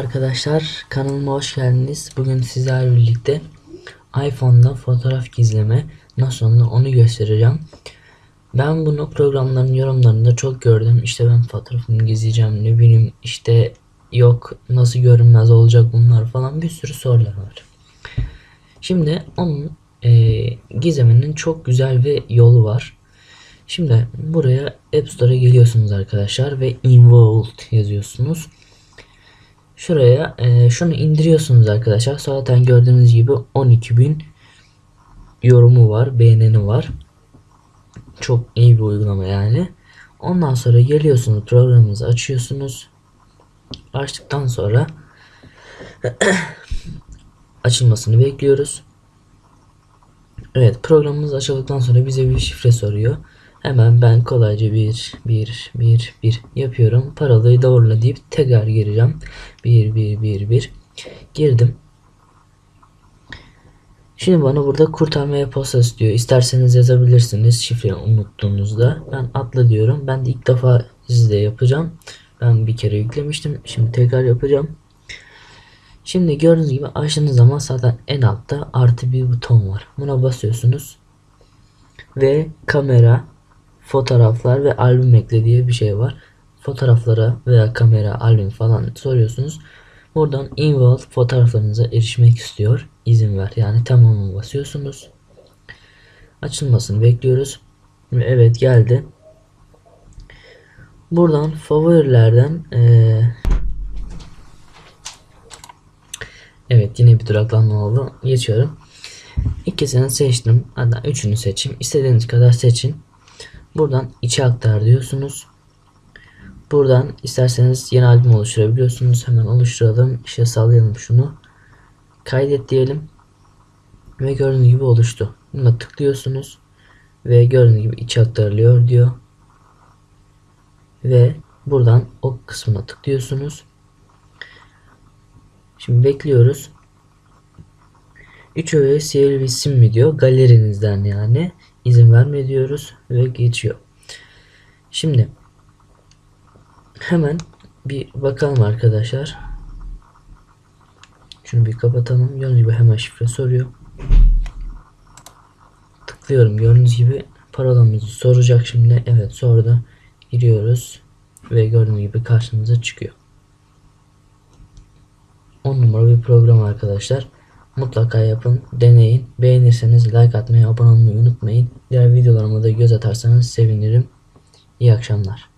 Arkadaşlar kanalıma hoş geldiniz. Bugün sizlerle birlikte iPhone'da fotoğraf gizleme nasıl olur onu göstereceğim. Ben bunu programların yorumlarında çok gördüm. İşte ben fotoğrafımı gizleyeceğim ne bileyim işte yok nasıl görünmez olacak bunlar falan bir sürü sorular var. Şimdi onun e, gizlemenin çok güzel bir yolu var. Şimdi buraya App Store'a geliyorsunuz arkadaşlar ve Involved yazıyorsunuz. Şuraya e, şunu indiriyorsunuz arkadaşlar. Zaten gördüğünüz gibi 12.000 yorumu var, beğeneni var. Çok iyi bir uygulama yani. Ondan sonra geliyorsunuz programınızı açıyorsunuz. Açtıktan sonra açılmasını bekliyoruz. Evet programımız açıldıktan sonra bize bir şifre soruyor. Hemen ben kolayca bir bir bir bir yapıyorum. Parolayı doğrula deyip tekrar gireceğim. Bir bir bir bir girdim. Şimdi bana burada kurtarma e-postası diyor. İsterseniz yazabilirsiniz şifreyi unuttuğunuzda. Ben atla diyorum. Ben de ilk defa sizde yapacağım. Ben bir kere yüklemiştim. Şimdi tekrar yapacağım. Şimdi gördüğünüz gibi açtığınız zaman zaten en altta artı bir buton var. Buna basıyorsunuz. Ve kamera, fotoğraflar ve albüm ekle diye bir şey var. Fotoğraflara veya kamera, albüm falan soruyorsunuz. Buradan involve fotoğraflarınıza erişmek istiyor. İzin ver. Yani tamamı basıyorsunuz. Açılmasını bekliyoruz. Ve evet geldi. Buradan favorilerden ee, Evet yine bir duraklanma oldu. Geçiyorum. İkisini seçtim. Hatta üçünü seçeyim. İstediğiniz kadar seçin. Buradan içe aktar diyorsunuz. Buradan isterseniz yeni albüm oluşturabiliyorsunuz. Hemen oluşturalım. İşte sallayalım şunu. Kaydet diyelim. Ve gördüğünüz gibi oluştu. Buna tıklıyorsunuz. Ve gördüğünüz gibi içe aktarılıyor diyor. Ve buradan o kısmına tıklıyorsunuz. Şimdi bekliyoruz. 3 öğe sihirli bir isim mi diyor. Galerinizden yani. İzin verme diyoruz ve geçiyor. Şimdi hemen bir bakalım arkadaşlar. Şunu bir kapatalım. Gördüğünüz gibi hemen şifre soruyor. Tıklıyorum. Gördüğünüz gibi parolamızı soracak şimdi. Evet sordu. Giriyoruz. Ve gördüğünüz gibi karşımıza çıkıyor. 10 numara bir program arkadaşlar. Mutlaka yapın, deneyin. Beğenirseniz like atmayı, abone olmayı unutmayın. Diğer videolarıma da göz atarsanız sevinirim. İyi akşamlar.